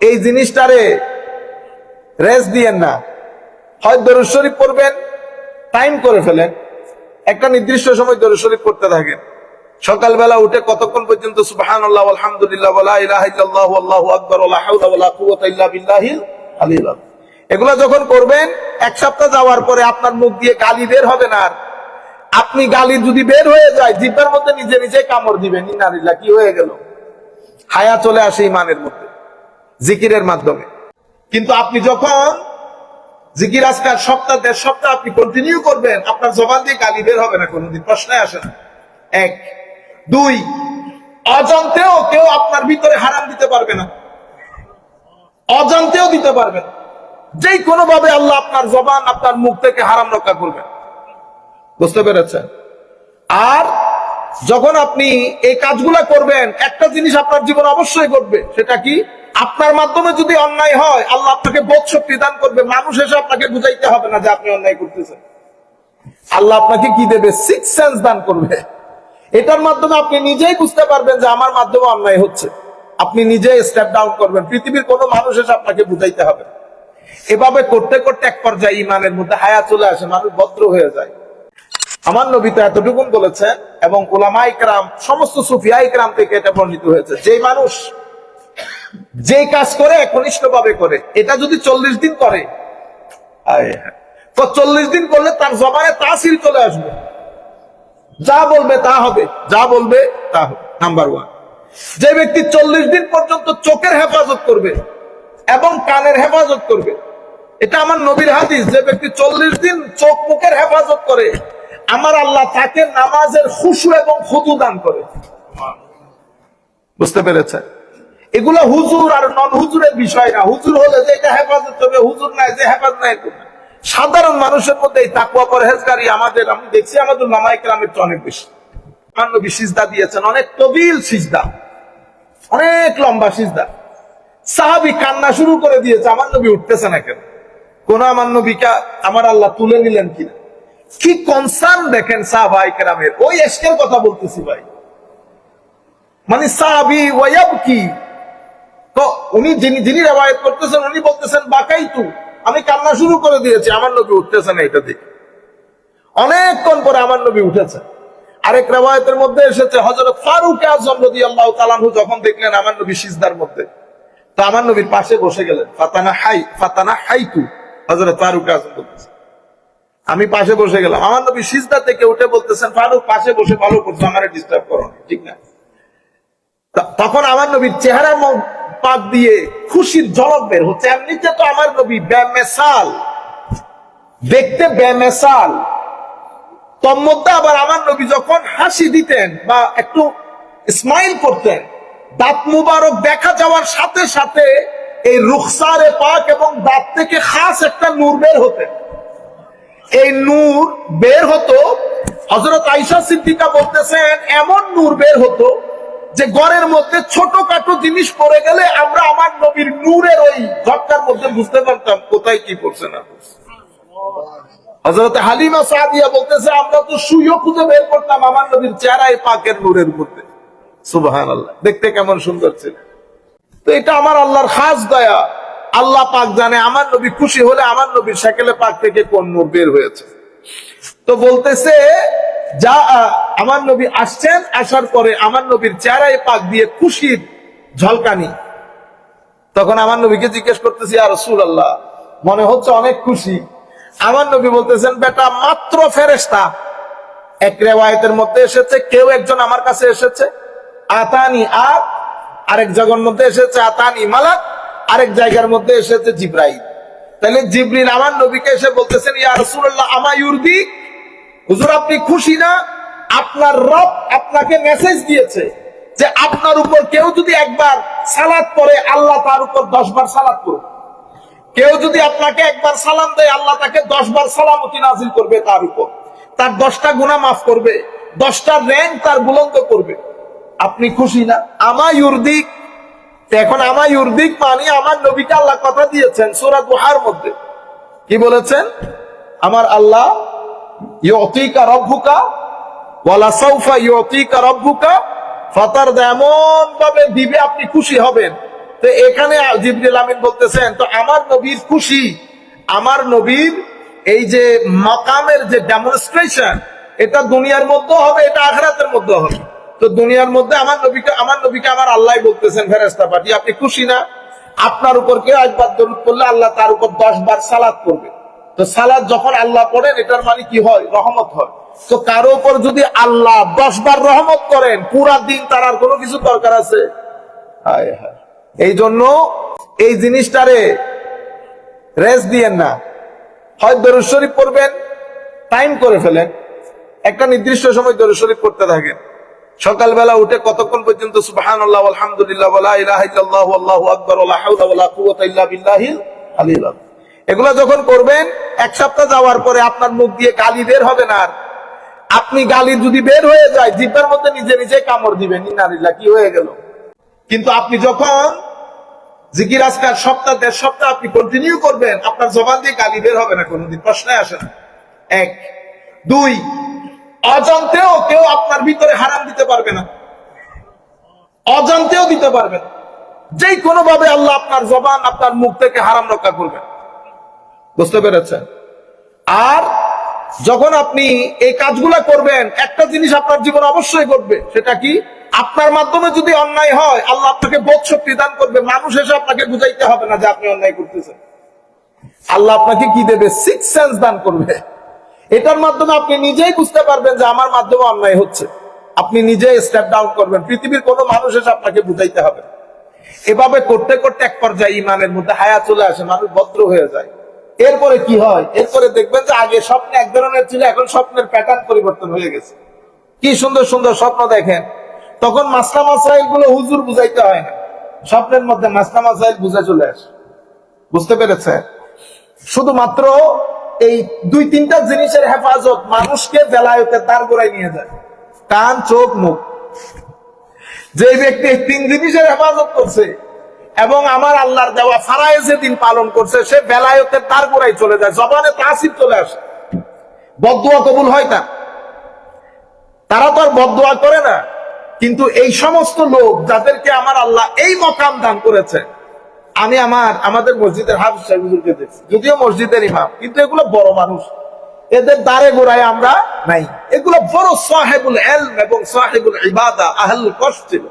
এই জিনিসটারে রেস্ট দিয়েন না। হয় দরুদ শরীফ পড়বেন টাইম করে ফেলেন। একটা নির্দিষ্ট সময় দরুদ শরীফ পড়তে থাকেন। সকালবেলা উঠে কতক্ষণ পর্যন্ত আলহামদুলিল্লাহ ইলাহা ইল্লাল্লাহু আল্লাহু আকবার ওয়ালা আলিয়্যিল এগুলা যখন করবেন, এক সপ্তাহ যাওয়ার পরে আপনার মুখ দিয়ে গালি বের হবে না আর। আপনি গালি যদি বের হয়ে যায়, জিব্বার মধ্যে নিজে নিজে কামড় দিবেন ইনারিল্লাহ কি হয়ে গেল? হায়া চলে আসে ইমানের মধ্যে। জিকিরের মাধ্যমে। কিন্তু আপনি যখন জিকির আজকাল সপ্তাহ, দেড় সপ্তাহ আপনি কন্টিনিউ করবেন, আপনার জবান দিয়ে গালি বের হবে না কোনোদিন প্রশ্নে আসে না। এক। দুই, অজান্তেও কেউ আপনার ভিতরে হারাম দিতে পারবে না। অজান্তেও দিতে পারবে না। যেই কোনো ভাবে আল্লাহ আপনার জবান, আপনার মুখ থেকে হারাম রক্ষা করবেন। বুঝতে পেরেছেন? আর যখন আপনি এই কাজগুলা করবেন, একটা জিনিস আপনার জীবন অবশ্যই ঘটবে, সেটা কি? আপনার মাধ্যমে যদি অন্যায় হয়, আল্লাহ আপনাকে বোধ শক্তি দান করবে, মানুষ এসে আপনাকে বুঝাইতে হবে না যে আপনি অন্যায় করতেছেন। আল্লাহ আপনাকে কি দেবে? সিক্স সেন্স দান করবে। এটার মাধ্যমে আপনি নিজেই বুঝতে পারবেন যে আমার মাধ্যমে অন্যায় হচ্ছে। আপনি নিজেই স্টেপ ডাউন করবেন। পৃথিবীর কোনো মানুষ এসে আপনাকে বুঝাইতে হবে এভাবে করতে করতে এক পর্যায়ে ইমানের মধ্যে হায়া চলে আসে, মানুষ ভদ্র হয়ে যায়। আমার নবী তো এতটুকুন বলেছেন এবং ওলামা ইকরাম, সমস্ত সুফিয়া ইকরাম থেকে এটা বর্ণিত হয়েছে। যে মানুষ যে কাজ করে একনিষ্ঠ ভাবে করে, এটা যদি চল্লিশ দিন করে চল্লিশ দিন করলে তার জবানে তাসির চলে আসবে। যা বলবে তা হবে, যা বলবে তা হবে নাম্বার ওয়ান যে ব্যক্তি চল্লিশ দিন পর্যন্ত চোখের হেফাজত করবে এবং কানের হেফাজত করবে, এটা আমার নবীর হাদিস, যে ব্যক্তি চল্লিশ দিন চোখ মুখের হেফাজত করে আমার আল্লাহ তাকে নামাজের খুশু এবং খুদু দান করে। বুঝতে পেরেছেন? এগুলো হুজুর আর নন হুজুরের বিষয় না। হুজুর হলে যে এটা হেফাজত হবে হুজুর নাই, যে হেফাজত নাই সাধারণ মানুষের মধ্যে এই তাকুয়া পরহেজগারি আমাদের, আমি দেখছি আমাদের গ্রামের অনেক বেশি। আমার সিজদা দিয়েছেন, অনেক তবিল সিজদা। অনেক লম্বা সিজদা। সাহাবি কান্না শুরু করে দিয়েছে, আমার নবী উঠতেছে না কেন? কোন আমার নবীকে আমার আল্লাহ তুলে নিলেন কিনা? কি কনসার্ন দেখেন সাহাবাই কেরামের? ওই এসকের কথা বলতেছি ভাই। মানে সাহাবি ওয়াব কি তো উনি যিনি যিনি রেওয়ায়ত করতেছেন, উনি বলতেছেন বাকাই তু আমি কান্না শুরু করে দিয়েছি, আমার নবী উঠতেছে না এটা দেখে। অনেকক্ষণ পরে আমার নবী উঠেছে। আরেক রেওয়ায়তের মধ্যে এসেছে হজরত ফারুক আজম রদি আল্লাহ তালানহু যখন দেখলেন আমার নবী সিজদার মধ্যে। তো আমার নবীর পাশে বসে গেলেন ফাতানা হাই ফাতানা হাইতু হজরত ফারুক আজম বলতেছে। আমি পাশে বসে গেলাম। আমার নবী সিজদা থেকে উঠে বলতেছেন, ফারুক, পাশে বসে ভালো করছ, আমার ডিস্টার্ব করো ঠিক না? তখন আমার নবীর চেহারা পাক দিয়ে খুশির ঝলক বের হচ্ছে। এমনিতে তো আমার নবী বেমেসাল। দেখতে বেমেসাল। তন্মধ্যে আবার আমার নবী যখন হাসি দিতেন বা একটু স্মাইল করতেন, দাঁত মুবারক দেখা যাওয়ার সাথে সাথে এই রুখসারে পাক এবং দাঁত থেকে খাস একটা নূর বের হতেন। এই নূর বের হতো। হজরত আইসা সিদ্দিকা বলতেছেন, এমন নূর বের হতো যে ঘরের মধ্যে ছোটখাটো জিনিস পড়ে গেলে আমরা আমার নবীর নূরের ওই ঝটকার মধ্যে বুঝতে পারতাম কোথায় কি পড়ছে না হজরত হালিমা সাদিয়া বলতেছে, আমরা তো সুইও খুঁজে বের করতাম আমার নবীর চেহারায় পাকের নূরের মধ্যে। আল্লাহ দেখতে কেমন সুন্দর ছিল। তো এটা আমার আল্লাহর খাস দয়া। আল্লাহ পাক জানে আমার নবী খুশি হলে আমার নবীর সাইকেলে পাক থেকে কোন নূর বের হয়েছে। তো বলতেছে, যা আমার নবী আসছেন, আসার পরে আমার নবীর চেহারায় পাক দিয়ে খুশির ঝলকানি। তখন আমার নবীকে জিজ্ঞেস করতেছি আর রসুল আল্লাহ মনে হচ্ছে অনেক খুশি? আমার নবী বলতেছেন, বেটা, মাত্র ফেরেস্তা এক রেওয়ায়তের মধ্যে এসেছে, কেউ একজন আমার কাছে এসেছে, আতানি আপ আরেক জায়গার মধ্যে এসেছে, আতানি মালাক। আরেক জায়গার মধ্যে এসেছে জিব্রাইল। তাহলে জিব্রিল আমার নবীকে এসে বলতেছেন হুজুর, আপনি খুশি না? আপনার রব আপনাকে মেসেজ দিয়েছে যে আপনার উপর কেউ যদি একবার সালাত পড়ে, আল্লাহ তার উপর দশ বার সালাত করবে কেউ যদি আপনাকে একবার সালাম দেয়, আল্লাহ তাকে দশ বার সালামতি নাজিল করবে তার উপর। তার দশটা গুণা মাফ করবে, দশটা র্যাঙ্ক তার বুলন্দ করবে। আপনি খুশি না? আমা ইউরদিক তো এখন আমার ইউরদিক মানে আমার নবীকে আল্লাহ কথা দিয়েছেন সুরা দুহার মধ্যে। কি বলেছেন? আমার আল্লাহ, ইয়তিকা রব্বুকা ওয়ালা সাউফা ইয়তিকা রব্বুকা ফাতার এমন ভাবে দিবে আপনি খুশি হবেন। তো এখানে জিবরিল আমিন বলতেছেন, তো আমার নবীর খুশি, আমার নবীর এই যে মকামের যে ডেমনস্ট্রেশন এটা দুনিয়ার মধ্যে হবে, এটা আখরাতের মধ্যে হবে। তো দুনিয়ার মধ্যে আমার নবীকে আমার নবীকে আমার আল্লাহ বলতেছেন ফেরেস্তা পাঠিয়ে আপনি খুশি না? আপনার উপর কেউ একবার দরুদ করলে আল্লাহ তার উপর দশ বার সালাদ করবে। তো সালাদ যখন আল্লাহ পড়েন, এটার মানে কি হয়? রহমত হয়। তো কারও উপর যদি আল্লাহ দশ বার রহমত করেন, পুরা দিন তার আর কোনো কিছু দরকার আছে। এই জন্য এই জিনিসটারে রেস্ট দিয়েন না। হয় দরুদ শরীফ পড়বেন টাইম করে ফেলেন। একটা নির্দিষ্ট সময় দরুদ শরীফ পড়তে থাকেন। সকালবেলা উঠে কতক্ষণ পর্যন্ত আলহামদুলিল্লাহ ইল্লাল্লাহ আল্লাহু আলিয়্যিল আযীম। এগুলা যখন করবেন, এক সপ্তাহ যাওয়ার পরে আপনার মুখ দিয়ে গালি বের হবে না আর। আপনি গালি যদি বের হয়ে যায়, জিব্বার মধ্যে নিজে নিজে কামড় দিবেন ইনারিল্লাহ কি হয়ে গেল? কিন্তু আপনি যখন জিকির আজকার সপ্তাহ, দেড় সপ্তাহ আপনি কন্টিনিউ করবেন, আপনার জবান দিয়ে গালি বের হবে না কোনোদিন প্রশ্নে আসে না। এক। দুই অজান্তেও কেউ আপনার ভিতরে হারাম দিতে পারবে না। অজান্তেও দিতে পারবে না। যেই কোনো ভাবে আল্লাহ আপনার জবান, আপনার মুখ থেকে হারাম রক্ষা করবেন। বুঝতে পেরেছেন? আর যখন আপনি এই কাজগুলা করবেন, একটা জিনিস আপনার জীবন অবশ্যই করবে সেটা কি? আপনার মাধ্যমে যদি অন্যায় হয়, আল্লাহ আপনাকে বোধ শক্তি দান করবে। মানুষ এসে আপনাকে বুঝাইতে হবে না যে আপনি অন্যায় করতেছেন। আল্লাহ আপনাকে কি দেবে? সিক্স সেন্স দান করবে। এটার মাধ্যমে আপনি নিজেই বুঝতে পারবেন যে আমার মাধ্যমে অন্যায় হচ্ছে। আপনি নিজেই স্টেপ ডাউন করবেন। পৃথিবীর কোনো মানুষ এসে আপনাকে বুঝাইতে হবে। এভাবে করতে করতে এক পর্যায়ে ইমানের মধ্যে হায়া চলে আসে, মানুষ ভদ্র হয়ে যায়। এরপরে কি হয়? এরপরে দেখবেন যে আগে স্বপ্নে এক ধরনের ছিল, এখন স্বপ্নের প্যাটার্ন পরিবর্তন হয়ে গেছে। কি সুন্দর সুন্দর স্বপ্ন দেখেন। তখন মাসলা মাসাইলগুলো হুজুর বুঝাইতে হয় না। স্বপ্নের মধ্যে মাসলা মাসাইল বুঝে চলে আসে। বুঝতে পেরেছে শুধুমাত্র এই দুই তিনটা জিনিসের হেফাজত মানুষকে বেলায়তে তার গোড়ায় নিয়ে যায়। কান, চোখ, মুখ। যে ব্যক্তি তিন জিনিসের হেফাজত করছে এবং আমার আল্লাহর দেওয়া ফারায় যেদিন পালন করছে, সে বেলায়তের তার গোড়ায় চলে যায়। জবানে তাসির চলে আসে। বদুয়া কবুল হয় না তারা তো আর বদুয়া করে না। কিন্তু এই সমস্ত লোক যাদেরকে আমার আল্লাহ এই মকাম দান করেছে আমি আমার, আমাদের মসজিদের হাফিজ সাহেব হুজুরকে দেখছি। যদিও মসজিদের ইমাম কিন্তু এগুলো বড় মানুষ। এদের দ্বারে গোড়ায় আমরা নাই। এগুলো বড় সাহেবুল এলম এবং সাহেবুল ইবাদা, আহল কষ্ট। ছিল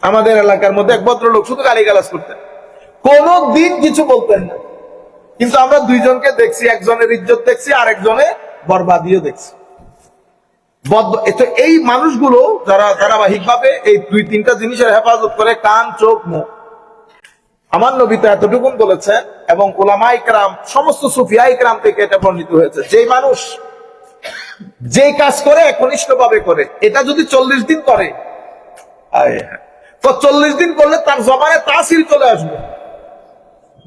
আমাদের এলাকার মধ্যে এক ভদ্রলোক শুধু গালি গালাজ করতেন। কোন দিন কিছু বলতেন না। কিন্তু আমরা দুইজনকে দেখছি, একজনের ইজ্জত দেখছি আর একজনে বরবাদিও দেখছি। এই মানুষগুলো যারা ধারাবাহিক ভাবে এই দুই তিনটা জিনিসের হেফাজত করে, কান, চোখ, মুখ। আমার নবী তো এতটুকুন বলেছেন এবং ওলামা ইকরাম, সমস্ত সুফিয়া ইকরাম থেকে এটা বর্ণিত হয়েছে। যেই মানুষ যেই কাজ করে একনিষ্ঠ ভাবে করে, এটা যদি চল্লিশ দিন করে তো চল্লিশ দিন করলে তার জবানে তাসির চলে আসবে।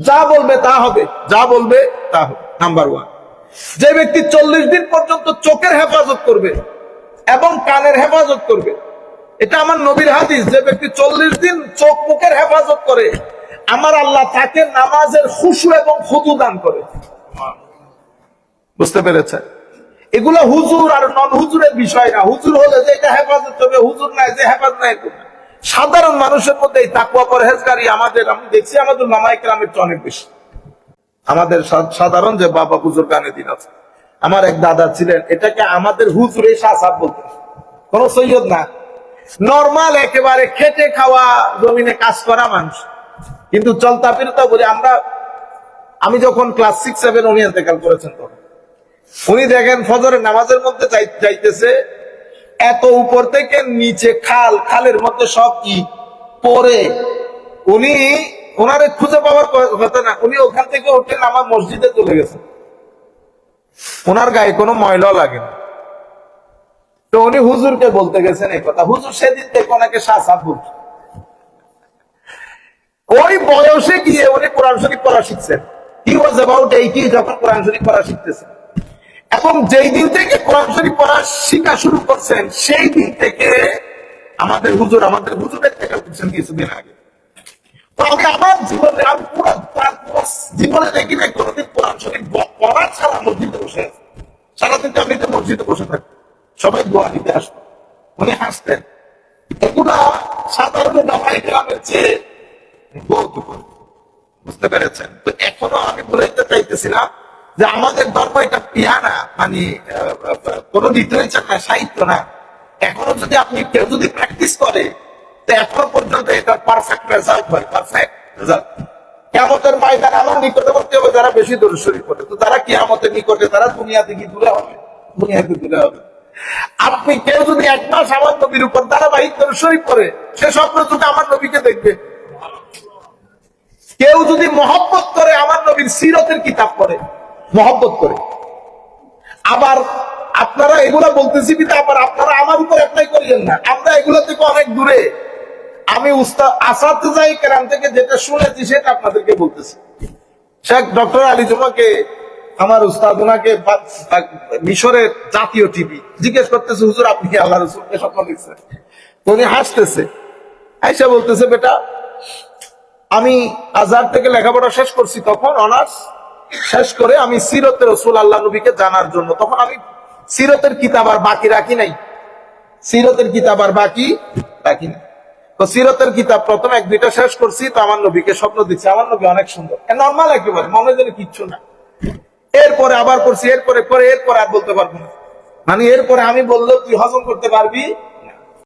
যা বলবে তা হবে, যা বলবে তা হবে। নাম্বার ওয়ান যে ব্যক্তি চল্লিশ দিন পর্যন্ত চোখের হেফাজত করবে এবং কানের হেফাজত করবে, এটা আমার নবীর হাদিস। যে ব্যক্তি চল্লিশ দিন চোখ মুখের হেফাজত করে আমার আল্লাহ তাকে নামাজের খুশু এবং খুদু দান করে। বুঝতে পেরেছে এগুলো হুজুর আর নন হুজুরের বিষয় না। হুজুর হলে যে এটা হেফাজত হবে হুজুর নাই যে হেফাজত নাই সাধারণ মানুষের মধ্যে এই তাকুয়া পরহেজগারি আমাদের, আমি দেখছি আমাদের নামাই গ্রামের অনেক বেশি। আমাদের সাধারণ যে বাবা গানে দিন আছে। আমার এক দাদা ছিলেন, এটাকে আমাদের হুজুরে শাসাব বলতেন। কোন সৈয়দ না। নর্মাল একেবারে খেটে খাওয়া জমিনে কাজ করা মানুষ। কিন্তু চলতা ফিরতা বলি, আমরা, আমি যখন ক্লাস সিক্স সেভেন উনি ইন্তেকাল করেছেন তখন। উনি দেখেন ফজরের নামাজের মধ্যে যাই- যাইতেছে, এত উপর থেকে নিচে খাল, খালের মধ্যে সব কি? পরে। উনি ওনারে খুঁজে পাওয়ার কথা না, উনি ওখান থেকে উঠে আমার মসজিদে চলে গেছেন ওনার গায়ে কোনো ময়লা লাগে না। তো উনি হুজুরকে বলতে গেছেন এই কথা। হুজুর সেদিন থেকে ওনাকে শাসাব বলছে। ওই বয়সে গিয়ে উনি কোরআন শরীফ পড়া শিখছেন। হি ওয়াজ অ্যাবাউট এইটি যখন কোরআন শরীফ পড়া শিখতেছেন। এবং যেই দিন থেকে কোরআন শরীফ পড়া শিখা শুরু করছেন, সেই দিন থেকে আমাদের হুজুর আমাদের হুজুরের দেখা করছেন কিছুদিন আগে। তো আমার জীবনে, আমি পুরো জীবনে দেখি না কোনোদিন কোরআন শরীফ পড়া ছাড়া মসজিদে বসে আছে। সারাদিন তো আমি তো মসজিদে বসে থাকি। সবাই দোয়া আসতো। উনি হাসতেন। এগুলা সাধারণ নামাই গ্রামের চেয়ে বুঝতে পেরেছেন? তো এখনও আমি চাইতেছিলাম যে আমাদের ধর্ম এটা মানে না, সাহিত্য না। এখনও যদি আপনি কেউ যদি প্র্যাকটিস করে, তো এখনও পর্যন্ত এটা পারফেক্ট রেজাল্ট হয় পারফেক্ট রেজাল্ট কেমতের আমার নিকটবর্তী হবে যারা বেশি দূরস্বরী করে তো তারা কিয়ামতের নিকটে, তারা দুনিয়া থেকে দূরে হবে। দুনিয়াতে দূরে হবে। আপনি কেউ যদি এক মাস আমার নবীর উপর ধারাবাহিক দূরস্বরী করে সে স্বপ্ন যুগে আমার নবীকে দেখবে কেউ যদি মহব্বত করে, আমার নবীর সিরতের কিতাব পড়ে, মহব্বত করে। আবার আপনারা এগুলা বলতেছি কিন্তু আবার আপনারা আমার উপর অ্যাপ্লাই করিলেন না। আমরা এগুলো থেকে অনেক দূরে। আমি উস্তাদ আসাদ যাই কেরাম থেকে যেটা শুনেছি, সেটা আপনাদেরকে বলতেছি। শেখ ডক্টর আলী জুমাকে আমার উস্তাদ ওনাকে মিশরের জাতীয় টিভি। জিজ্ঞেস করতেছে, হুজুর, আপনি আল্লাহ রসুলকে স্বপ্ন দেখছেন? তো উনি হাসতেছে। আইসা বলতেছে, বেটা আমি আজহার থেকে লেখাপড়া শেষ করছি তখন অনার্স শেষ করে আমি সিরতের রসুল আল্লাহ নবীকে জানার জন্য। তখন আমি সিরতের কিতাব আর বাকি রাখি নাই। সিরতের কিতাব আর বাকি রাখি নাই। তো সিরতের কিতাব প্রথম এক দুইটা শেষ করছি, তো আমার নবীকে স্বপ্ন দিচ্ছে। আমার নবী অনেক সুন্দর। নর্মাল একেবারে, মনে যেন কিচ্ছু না। এরপরে আবার করছি, এরপরে, পরে, এরপরে আর বলতে পারব না। মানে এরপরে আমি বললেও তুই হজম করতে পারবি